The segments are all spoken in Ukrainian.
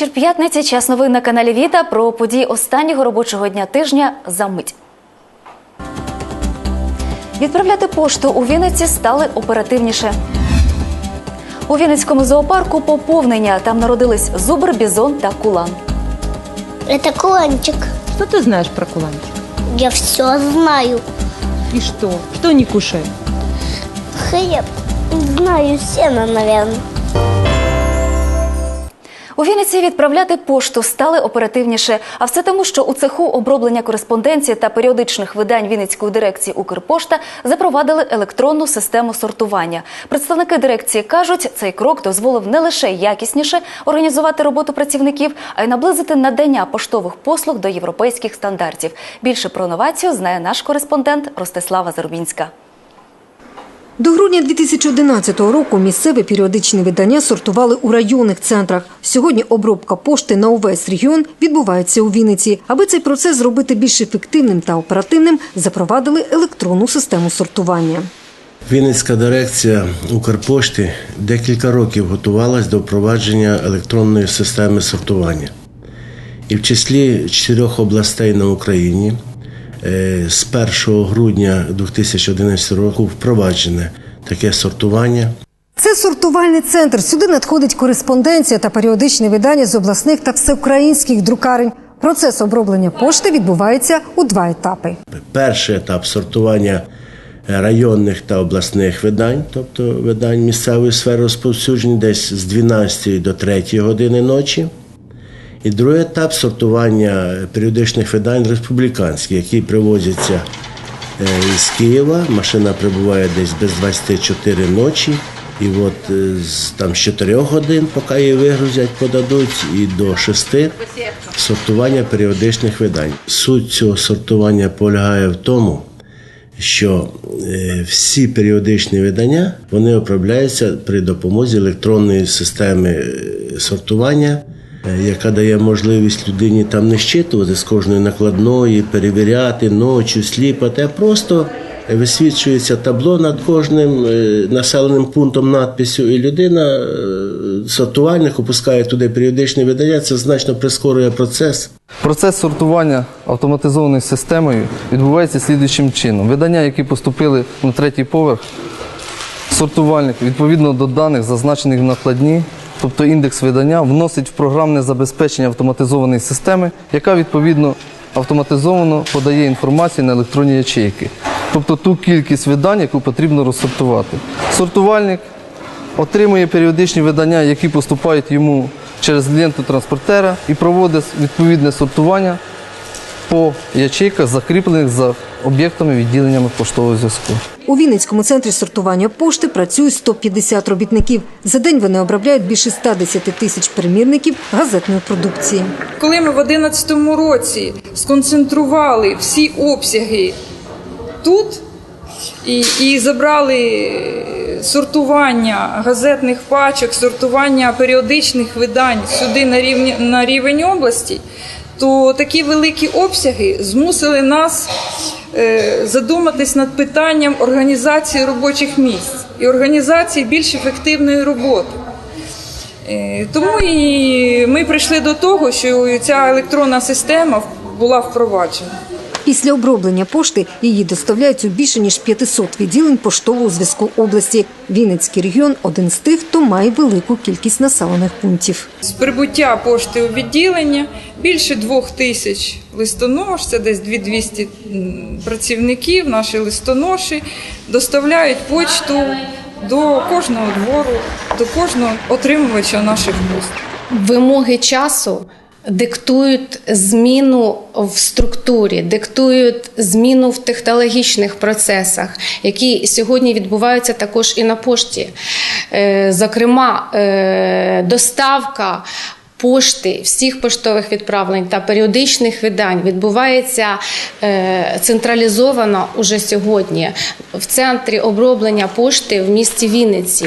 Вечір п'ятниці. Час новин на каналі Віта про події останнього робочого дня тижня за мить. Відправляти пошту у Вінниці стали оперативніше. У Вінницькому зоопарку поповнення. Там народились зубр, бізон та кулан. Это куланчик. Что ты знаешь про куланчик? Я все знаю. И что? Что они кушают? Хлеб. Знаю сено, наверное. У Вінниці відправляти пошту стали оперативніше. А все тому, що у цеху оброблення кореспонденції та періодичних видань Вінницької дирекції Укрпошта запровадили електронну систему сортування. Представники дирекції кажуть, цей крок дозволив не лише якісніше організувати роботу працівників, а й наблизити надання поштових послуг до європейських стандартів. Більше про новацію знає наш кореспондент Ростислава Зарубінська. До грудня 2011 року місцеве періодичне видання сортували у районних центрах. Сьогодні обробка пошти на увесь регіон відбувається у Вінниці. Аби цей процес зробити більш ефективним та оперативним, запровадили електронну систему сортування. Вінницька дирекція Укрпошти декілька років готувалась до впровадження електронної системи сортування. І в числі чотирьох областей на Україні з 1 грудня 2011 року впроваджене таке сортування. Це сортувальний центр. Сюди надходить кореспонденція та періодичне видання з обласних та всеукраїнських друкарень. Процес оброблення пошти відбувається у два етапи. Перший етап сортування районних та обласних видань, тобто видань місцевої сфери розповсюдження, десь з 12 до 3 години ночі. І другий етап сортування періодичних видань республіканських, які привозяться е, із Києва. Машина прибуває десь без 24 ночі. І от е, з там з 4 годин, поки її вигрузять, подадуть, і до 6 сортування періодичних видань. Суть цього сортування полягає в тому, що е, всі періодичні видання вони обробляються при допомозі електронної системи сортування, яка дає можливість людині там не щитувати з кожної накладної, перевіряти ночі, сліпати, а просто висвічується табло над кожним е, населеним пунктом надписю, і людина, е, сортувальник, опускає туди періодичне видання, це значно прискорює процес. Процес сортування автоматизованою системою відбувається слідуючим чином. Видання, які поступили на третій поверх, сортувальник відповідно до даних, зазначених в накладні, тобто індекс видання, вносить в програмне забезпечення автоматизованої системи, яка відповідно автоматизовано подає інформацію на електронні ячейки, тобто ту кількість видань, яку потрібно розсортувати. Сортувальник отримує періодичні видання, які поступають йому через ленту транспортера і проводить відповідне сортування по ячейках, закріплених за об'єктами відділеннями поштового зв'язку. У Вінницькому центрі сортування пошти працюють 150 робітників. За день вони обробляють більше 110 тисяч примірників газетної продукції. Коли ми в 2011 році сконцентрували всі обсяги тут і, і забрали сортування газетних пачок, сортування періодичних видань сюди на рівні на рівень області, то такі великі обсяги змусили нас е, задуматись над питанням організації робочих місць і організації більш ефективної роботи. Е, Тому і ми прийшли до того, що ця електронна система була впроваджена. Після оброблення пошти її доставляють у більше ніж 500 відділень поштового зв'язку області. Вінницький регіон один з тих, хто має велику кількість населених пунктів. З прибуття пошти у відділення більше двох тисяч листонож, це десь 2200 м, працівників, наші листоноші, доставляють почту до кожного двору, до кожного отримувача наших послуг. вимоги часу диктують зміну в структурі, диктують зміну в технологічних процесах, які сьогодні відбуваються також і на пошті. Е, Зокрема, е, доставка. Пошти всіх поштових відправлень та періодичних видань відбувається е, централізовано уже сьогодні в центрі оброблення пошти в місті Вінниці.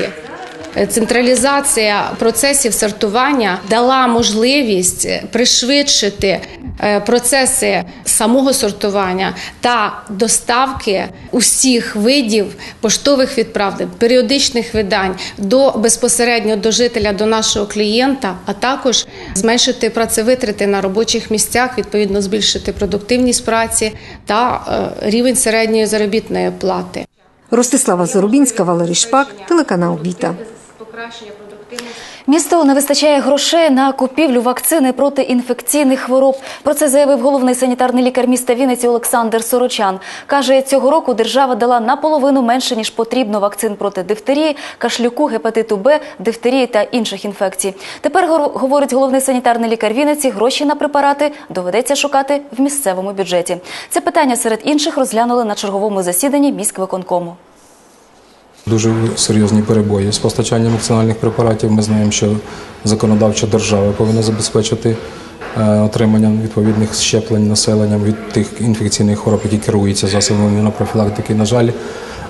Централізація процесів сортування дала можливість пришвидшити Е, Процеси самого сортування та доставки усіх видів поштових відправлень, періодичних видань до безпосередньо до жителя, до нашого клієнта, а також зменшити працевитрати на робочих місцях, відповідно збільшити продуктивність праці та е, рівень середньої заробітної плати. Ростислава Зарубінська, Валерій Шпак, телеканал Віта. Місту не вистачає грошей на купівлю вакцини проти інфекційних хвороб. Про це заявив головний санітарний лікар міста Вінниці Олександр Сорочан. Каже, цього року держава дала наполовину менше ніж потрібно вакцин проти дифтерії, кашлюку, гепатиту Б, дифтерії та інших інфекцій. Тепер говорить головний санітарний лікар Вінниці. Гроші на препарати доведеться шукати в місцевому бюджеті. Це питання серед інших розглянули на черговому засіданні міськвиконкому. Дуже серйозні перебої з постачанням вакцинальних препаратів. Ми знаємо, що законодавча держава повинна забезпечити е, отриманням відповідних щеплень населенням від тих інфекційних хвороб, які керуються засобами імунопрофілактики. На жаль,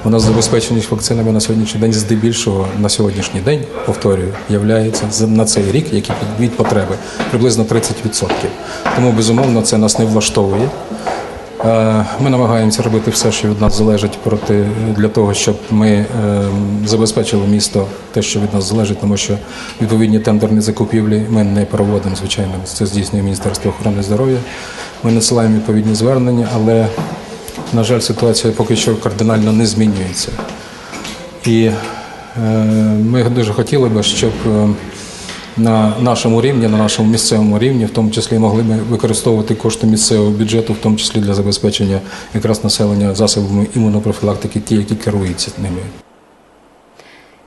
у нас забезпеченість вакцинами на сьогоднішній день здебільшого на сьогоднішній день, повторюю, являється на цей рік, які від потреби, приблизно 30%. Тому безумовно це нас не влаштовує. Е, Ми намагаємося робити все, що від нас залежить проти для того, щоб ми е, забезпечили місто те, що від нас залежить, тому що відповідні тендерні закупівлі ми не проводимо, звичайно. Це здійснює Міністерство охорони здоров'я. Ми надсилаємо відповідні звернення, але на жаль, ситуація поки що кардинально не змінюється. І е, ми дуже хотіли би, щоб на нашому рівні, на нашому місцевому рівні, в тому числі могли б використовувати кошти місцевого бюджету, в тому числі для забезпечення якраз населення засобами імунопрофілактики, ті, які керуються ними.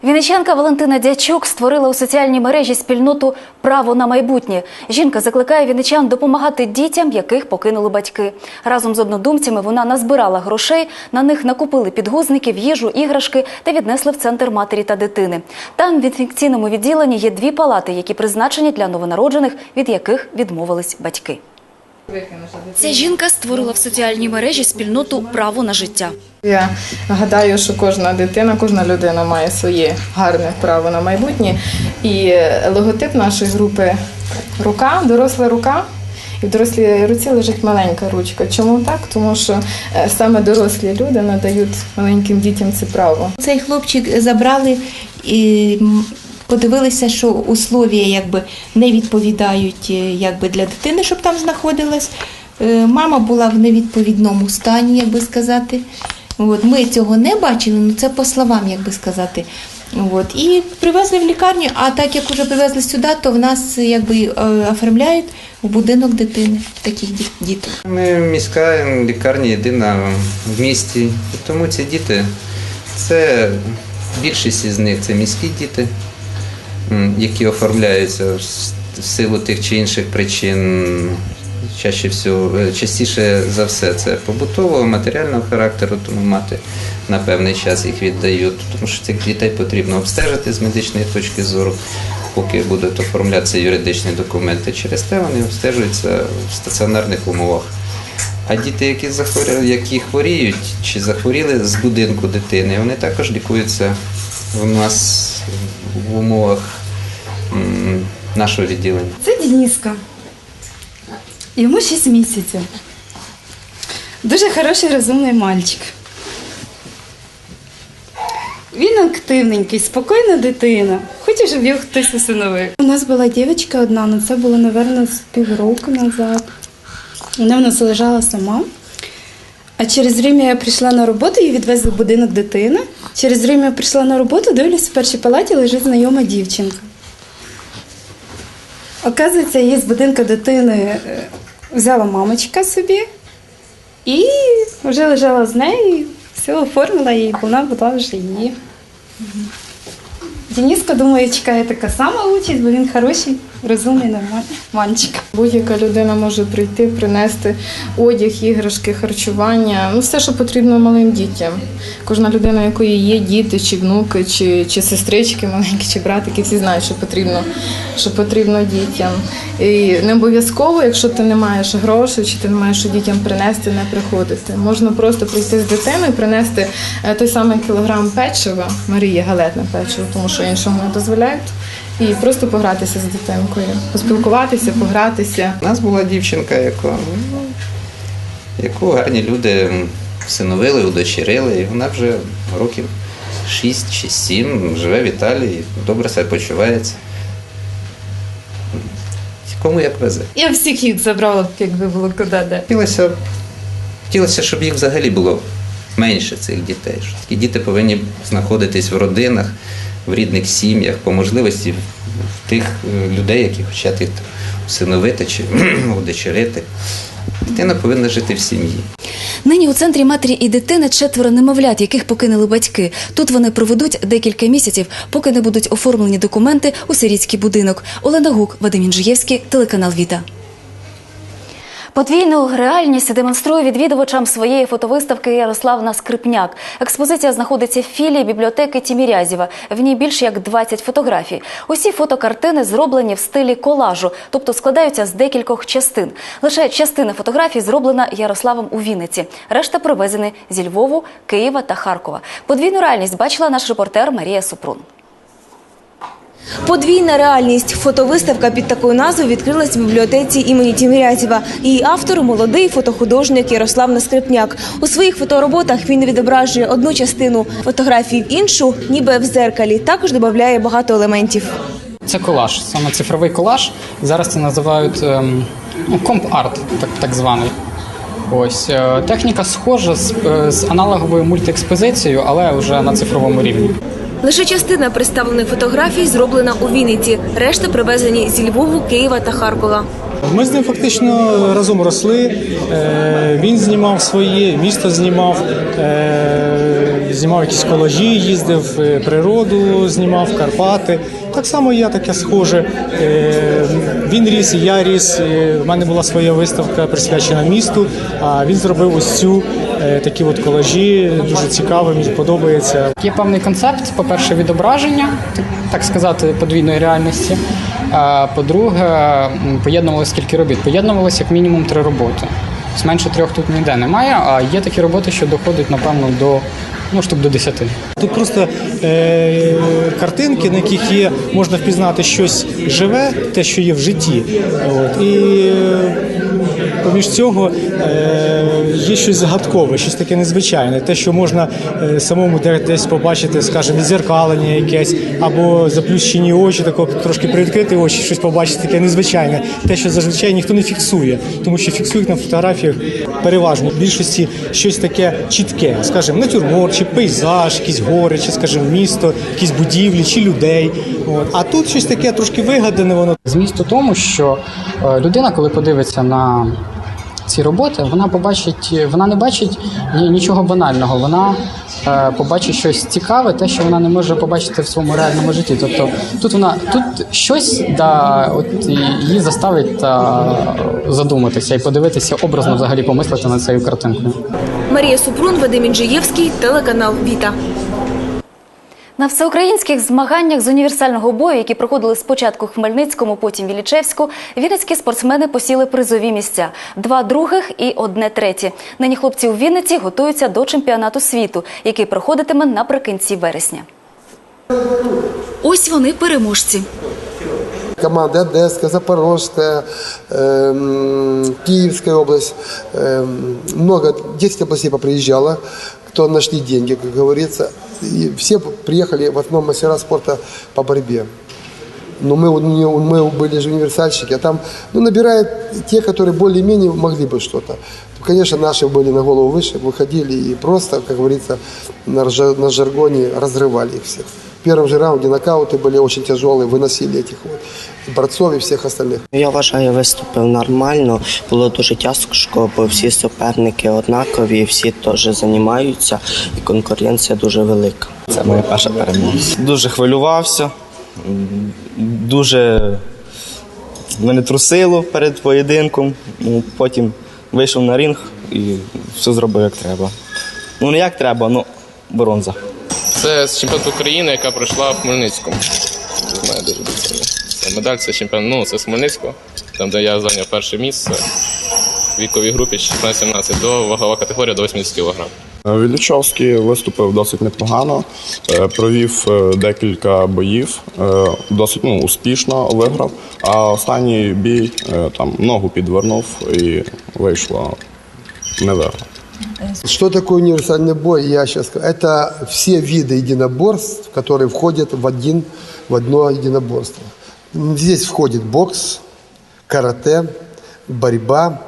Вінничанка Валентина Дячук створила у соціальній мережі спільноту Право на майбутнє. Жінка закликає вінничан допомагати дітям, яких покинули батьки. Разом з однодумцями вона назбирала грошей. На них накупили підгузників, їжу, іграшки та віднесли в центр матері та дитини. Там в інфекційному відділенні є дві палати, які призначені для новонароджених, від яких відмовились батьки. Ця жінка створила в соціальній мережі спільноту Право на життя. Я гадаю, що кожна дитина, кожна людина має своє гарне право на майбутнє. І логотип нашої групи рука, доросла рука. І в дорослій руці лежить маленька ручка. Чому так? Тому що е, саме дорослі люди надають маленьким дітям це право. Цей хлопчик забрали і подивилися, що условия якби не відповідають е, якби для дитини, щоб там знаходилась. Е, Мама була в невідповідному стані, як би сказати. От, ми цього не бачили, ну це по словам, як би сказати. От, і привезли в лікарню, а так як вже привезли сюди, то в нас якби е, оформляють в будинок дитини таких діток. Ми міська лікарня єдина в місті. Тому ці діти, це більшість із них це міські діти, які оформляються в силу тих чи інших причин. Чаще всього, е, частіше за все, це побутового, матеріального характеру, тому мати на певний час їх віддають, тому що цих дітей потрібно обстежити з медичної точки зору, поки будуть оформлятися юридичні документи. Через те вони обстежуються в стаціонарних умовах. А діти, які захворіли, які хворіють чи захворіли з будинку дитини, вони також лікуються в нас в умовах нашого відділення. Це Дініска. Йому 6 місяців. Дуже хороший розумний мальчик. Він активненький, спокійна дитина. Хоче, щоб його хтось усиновив. У нас була дівчинка одна, але це було, мабуть, з півроку назад. Вона в нас лежала сама. А через время я прийшла на роботу, її відвезли в будинок дитини. Через время я прийшла на роботу, дивлюсь, в першій палаті лежить знайома дівчинка. Оказується, її з будинку дитини е, взяла мамочка собі і вже лежала з нею, все оформила і вона була вже її. Дениска, думаю, чекає така сама участь, бо він хороший, розумний, нормальний мальчик. Будь-яка людина може прийти, принести одяг, іграшки, харчування, ну все, що потрібно малим дітям. Кожна людина, у якої є діти, чи внуки, чи, чи сестрички маленькі, чи братики, всі знають, що потрібно, що потрібно дітям. І не обов'язково, якщо ти не маєш грошей, чи ти не маєш що дітям принести, не приходити. Можна просто прийти з дитиною, принести е, той самий кілограм печива, Марія галетне печиво, тому що іншого не дозволяють. І просто погратися з дитинкою, поспілкуватися, погратися. У нас була дівчинка, яку, ну, яку гарні люди всиновили, удочерили, і вона вже років 6 чи 7 живе в Італії, добре себе почувається. Кому як везе. Я всіх їх забрала, б, якби було куди де. Хотілося, хотілося, щоб їх взагалі було менше цих дітей. Що такі діти повинні знаходитись в родинах, в рідних сім'ях, по можливості в, тих е, людей, які хочуть усиновити чи удочерити. Дитина повинна жити в сім'ї. Нині у центрі матері і дитини четверо немовлят, яких покинули батьки. Тут вони проведуть декілька місяців, поки не будуть оформлені документи у сирітський будинок. Олена Гук, Вадим Інжиєвський, телеканал Віта. Подвійну реальність демонструє відвідувачам своєї фотовиставки Ярославна Скрипняк. Експозиція знаходиться в філії бібліотеки Тімірязєва. В ній більше як 20 фотографій. Усі фотокартини зроблені в стилі колажу, тобто складаються з декількох частин. Лише частина фотографій зроблена Ярославом у Вінниці. Решта привезені зі Львову, Києва та Харкова. Подвійну реальність бачила наш репортер Марія Супрун. Подвійна реальність. Фотовиставка під такою назвою відкрилась в бібліотеці імені Тімірязєва. Її автор – молодий фотохудожник Ярослав Наскрипняк. У своїх фотороботах він відображує одну частину фотографії в іншу, ніби в зеркалі. Також додає багато елементів. Це колаж, саме цифровий колаж. Зараз це називають ем, ну, комп-арт, так, так званий. Ось е, техніка схожа з, е, з аналоговою мультиекспозицією, але вже на цифровому рівні. Лише частина представлених фотографій зроблена у Вінниці. Решта привезені зі Львову, Києва та Харкова. Ми з ним фактично разом росли. Е, Він знімав своє, місто знімав, е, знімав якісь колажі, їздив, е, природу знімав, Карпати. Так само я таке схоже. Е, Він ріс, я ріс. В мене була своя виставка присвячена місту. А він зробив ось цю е, такі от колажі. Дуже цікаво, мені подобається. Є певний концепт, по-перше, відображення, так- сказати, подвійної реальності. А по-друге, поєднувалося кілька робіт. Поєднувалося як мінімум три роботи. Тобто Менше трьох тут ніде немає, а є такі роботи, що доходять, напевно, до ну, штук до десяти. Тут просто е, картинки, на яких є, можна впізнати щось живе, те, що є в житті. От. І е, поміж цього е, є щось загадкове, щось таке незвичайне, те, що можна е, самому десь побачити, скажімо, відзеркалення якесь, або заплющені очі, тако трошки привідкрити очі, щось побачити таке незвичайне. Те, що зазвичай ніхто не фіксує, тому що фіксують на фотографіях переважно. В більшості щось таке чітке, скажімо, натюрморт, чи пейзаж, якісь гори, чи, скажімо, місто, якісь будівлі, чи людей. От. А тут щось таке трошки вигадане, воно Зміст у тому, що е, людина, коли подивиться на ці роботи, вона побачить, вона не бачить нічого банального. Вона е, побачить щось цікаве, те, що вона не може побачити в своєму реальному житті. Тобто тут вона тут щось да, от її заставить та, задуматися і подивитися образно взагалі помислити над цією картинкою. Марія Супрун, Вадим Інжиєвський, телеканал Віта. На всеукраїнських змаганнях з універсального бою, які проходили спочатку в Хмельницькому, потім в Іллічевську, вінницькі спортсмени посіли призові місця: два других і одне третє. Нині хлопці у Вінниці готуються до чемпіонату світу, який проходитиме наприкінці вересня. Ось вони переможці. Команды Одесская, Запорожская, эм, Киевская область. эм, много, 10 областей поприезжало, Кто нашли деньги, как говорится. И все приехали в основном мастера спорта по борьбе. Но мы, мы были же универсальщики, а там ну, набирают те, которые более-менее могли бы что-то. Конечно, наши были на голову выше, выходили и просто, как говорится, на, на жаргоне разрывали их всех. В первом же раунде нокауты были очень тяжелые, выносили этих вот борцов и всех остальных. Я вважаю, виступив нормально. Було дуже тяжко, бо всі суперники однакові, всі теж займаються, і конкуренція дуже велика. Це моя перша перемога. Дуже хвилювався, дуже мене трусило перед поєдинком. Ну, Потім вийшов на ринг і все зробив як треба. Ну не як треба, ну бронза. Це з чемпіонату України, яка пройшла в Хмельницькому. Знаю дуже медаль, це чемпіон. Ну, це з Хмельницького, там, де я зайняв перше місце в віковій групі 16-17 до вагова категорія до 80 кг. Вілічовський виступив досить непогано, е, провів е, декілька боїв, е, досить ну, успішно виграв. А останній бій е, там ногу підвернув і вийшло не виграв. Что такое универсальный бой? Я сейчас скажу. Это все виды единоборств, которые входят в, один, в одно единоборство. Здесь входит бокс, карате, борьба,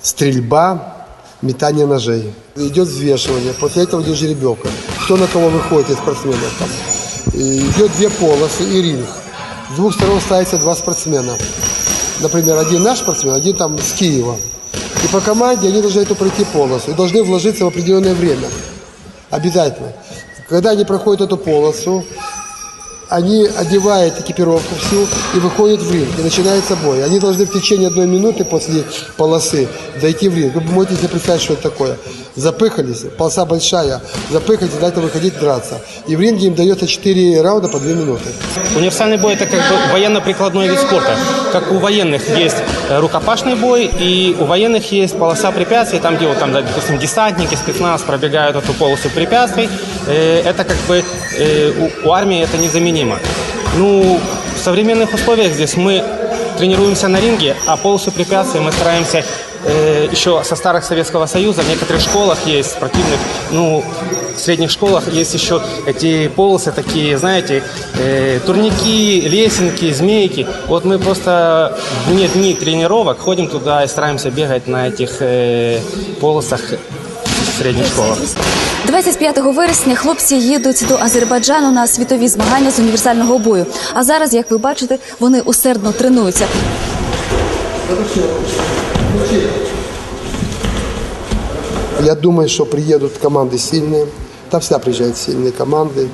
стрельба, метание ножей. Идет взвешивание, после этого идет жеребьевка. Кто на кого выходит из спортсменов. Там. Идет две полосы и ринг. С двух сторон ставится два спортсмена. Например, один наш спортсмен, один там с Киева. И по команде они должны эту пройти полосу и должны вложиться в определенное время. Обязательно. Когда они проходят эту полосу, они одевают экипировку всю и выходят в ринг. И начинается бой. Они должны в течение одной минуты после полосы дойти в ринг. Вы можете себе представить, что это такое. Запыхались, полоса большая, запыхались, дальше выходить драться. И в ринге им дается 4 раунда по 2 минуты. Универсальный бой – это как бы военно-прикладной вид спорта. Как у военных есть э, рукопашный бой, и у военных есть полоса препятствий, там, где, вот, там, допустим, десантники, спецназ пробегают эту полосу препятствий. Э, Это как бы э, у, армии это незаменимо. Ну, в современных условиях здесь мы тренируемся на ринге, а полосу препятствий мы стараемся э, еще со старых Советского Союза. В некоторых школах есть спортивных, ну, в средних школах есть еще эти полосы такие, знаете, э, турники, лесенки, змейки. Вот мы просто вне дней тренировок ходим туда и стараемся бегать на этих э, полосах в средних школах. 25 вересня хлопці їдуть до Азербайджану на світові змагання з універсального бою. А зараз, як ви бачите, вони усердно тренуються. Я думаю, что приедут команды сильные. Там всегда приезжают сильные команды.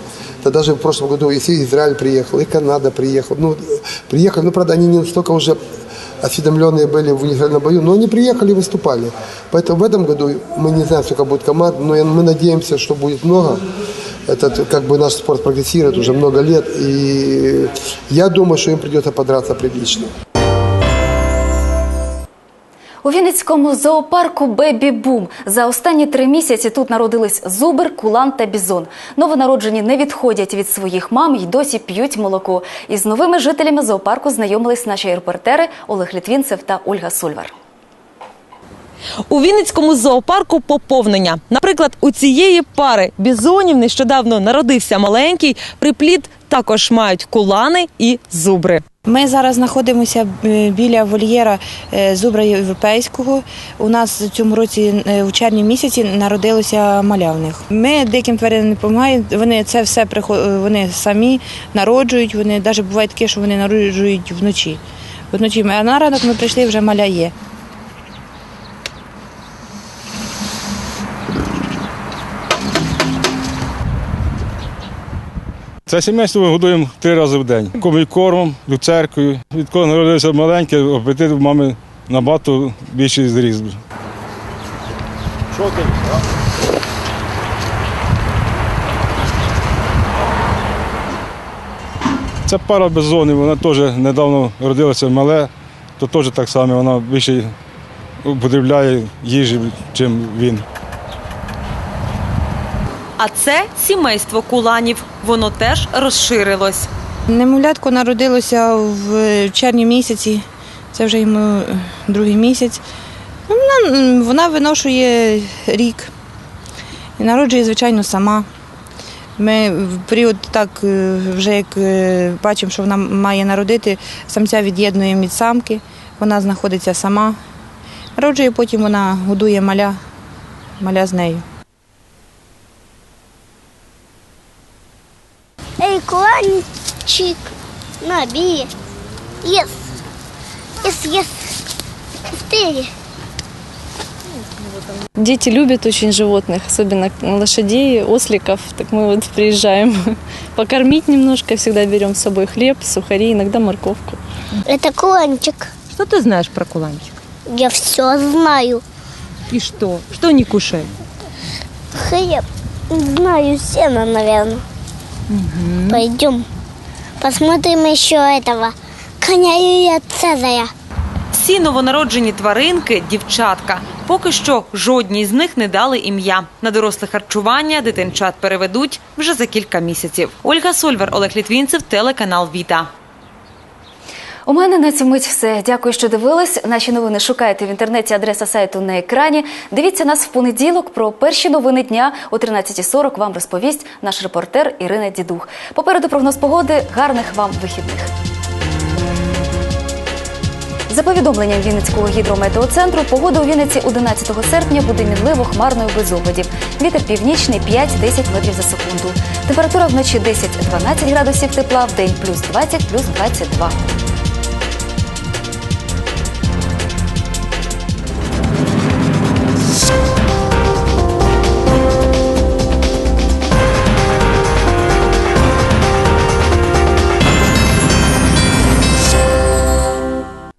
Да даже в прошлом году, если Израиль приехал, и Канада приехал. Ну, приехали, ну, правда, они не настолько уже осведомленные были в универсальном бою, но они приехали и выступали. Поэтому в этом году мы не знаем, сколько будет команд, но мы надеемся, что будет много. Это как бы наш спорт прогрессирует уже много лет, и я думаю, что им придется подраться прилично. У Вінницькому зоопарку Бебі Бум за останні три місяці тут народились зубр, кулан та бізон. Новонароджені не відходять від своїх мам і досі п'ють молоко. Із новими жителями зоопарку знайомились наші репортери Олег Літвінцев та Ольга Сульвар. У Вінницькому зоопарку поповнення. Наприклад, у цієї пари бізонів нещодавно народився маленький. Приплід також мають кулани і зубри. Ми зараз знаходимося е, біля вольєра е, зубра європейського. У нас в цьому році е, у червні місяці народилося маля в них. Ми деяким тваринам не допомагаємо. Вони це все вони самі народжують. Вони навіть буває таке, що вони народжують вночі. Вночі а на ранок ми прийшли, вже маля є. Це сімейство ми годуємо три рази в день. Комий кормом, люцеркою. Відколи народилися маленьке, апетит у мами набагато більший зріс. Це пара беззонів, вона теж недавно родилася мале, то теж так само, вона більше употребляє їжі, ніж він. А це сімейство куланів. Воно теж розширилось. Немовлятко народилося в червні місяці. Це вже йому е, другий місяць. Ну, Вона, вона виношує рік. І народжує, звичайно, сама. Ми в період так, е, вже як е, бачимо, що вона має народити, самця від'єднуємо від самки, вона знаходиться сама. Народжує, потім вона годує маля, маля з нею. Эй, куланчик, на, бери. Ес. Ес, ес. Быстрее. Дети любят очень животных, особенно лошадей, осликов. Так мы вот приезжаем покормить немножко, всегда берем с собой хлеб, сухари, иногда морковку. Это куланчик. Что ты знаешь про куланчик? Я все знаю. И что? Что не кушает? Хлеб. Знаю сено, наверное. Пойдем. Посмотрим еще этого коня Юрия Цезаря. Всі новонароджені тваринки дівчатка. Поки що жодній з них не дали ім'я. На доросле харчування дитинчат переведуть вже за кілька місяців. Ольга Сольвер, Олег Літвінцев, телеканал Віта. У мене на цю мить все. Дякую, що дивились. Наші новини шукайте в інтернеті. Адреса сайту на екрані. Дивіться нас в понеділок. Про перші новини дня о 13.40 вам розповість наш репортер Ірина Дідух. Попереду прогноз погоди. Гарних вам вихідних. За повідомленням Вінницького гідрометеоцентру, погода у Вінниці 11 серпня буде мінливо хмарною без опадів. Вітер північний 5-10 метрів за секунду. Температура вночі 10-12 градусів тепла, в день плюс 20, плюс 22.